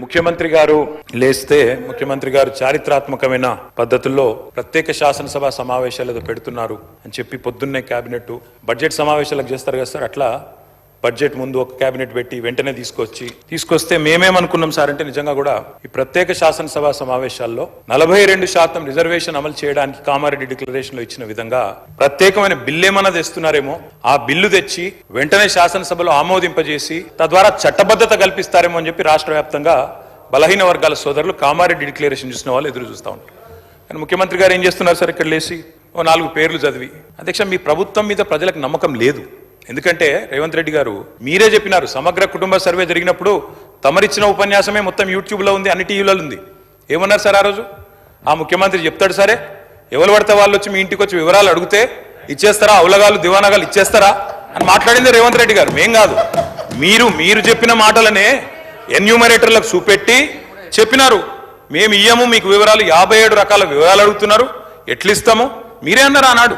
ముఖ్యమంత్రి గారు లేస్తే ముఖ్యమంత్రి గారు చారిత్రాత్మకమైన పద్ధతుల్లో ప్రత్యేక శాసనసభ సమావేశాలు పెడుతున్నారు అని చెప్పి పొద్దున్నే కేబినెట్ బడ్జెట్ సమావేశాలకు చేస్తారు కదా సార్ అట్లా బడ్జెట్ ముందు ఒక కేబినెట్ పెట్టి వెంటనే తీసుకొచ్చి తీసుకొస్తే మేమేమనుకున్నాం సార్ అంటే నిజంగా కూడా ఈ ప్రత్యేక శాసనసభ సమావేశాల్లో నలభై రెండు శాతం రిజర్వేషన్ అమలు చేయడానికి కామారెడ్డి డిక్లరేషన్లో ఇచ్చిన విధంగా ప్రత్యేకమైన బిల్లు ఏమన్నా తెస్తున్నారేమో ఆ బిల్లు తెచ్చి వెంటనే శాసనసభలో ఆమోదింపజేసి తద్వారా చట్టబద్ధత కల్పిస్తారేమో అని చెప్పి రాష్ట్ర వ్యాప్తంగా బలహీన వర్గాల సోదరులు కామారెడ్డి డిక్లరేషన్ చూసిన వాళ్ళు ఎదురు చూస్తూ ఉంటారు. కానీ ముఖ్యమంత్రి గారు ఏం చేస్తున్నారు సార్ ఇక్కడ లేచి? ఓ నాలుగు పేర్లు చదివి. అధ్యక్ష మీ ప్రభుత్వం మీద ప్రజలకు నమ్మకం లేదు. ఎందుకంటే రేవంత్ రెడ్డి గారు మీరే చెప్పినారు సమగ్ర కుటుంబ సర్వే జరిగినప్పుడు తమరిచ్చిన ఉపన్యాసమే మొత్తం యూట్యూబ్లో ఉంది అన్ని టీవీలలో ఉంది. ఏమన్నారు సార్ ఆ రోజు? ఆ ముఖ్యమంత్రి చెప్తాడు సరే ఎవరు పడితే వాళ్ళు వచ్చి మీ ఇంటికి వచ్చి వివరాలు అడిగితే ఇచ్చేస్తారా అవలగాలు దివానగాలు ఇచ్చేస్తారా అని మాట్లాడింది రేవంత్ రెడ్డి గారు. మేం కాదు. మీరు మీరు చెప్పిన మాటలనే ఎన్యూమరేటర్లకు చూపెట్టి చెప్పినారు. మేము ఇయ్యము మీకు వివరాలు యాభై ఏడు రకాల వివరాలు అడుగుతున్నారు. ఎట్లిస్తాము? మీరే అన్నారు ఆనాడు.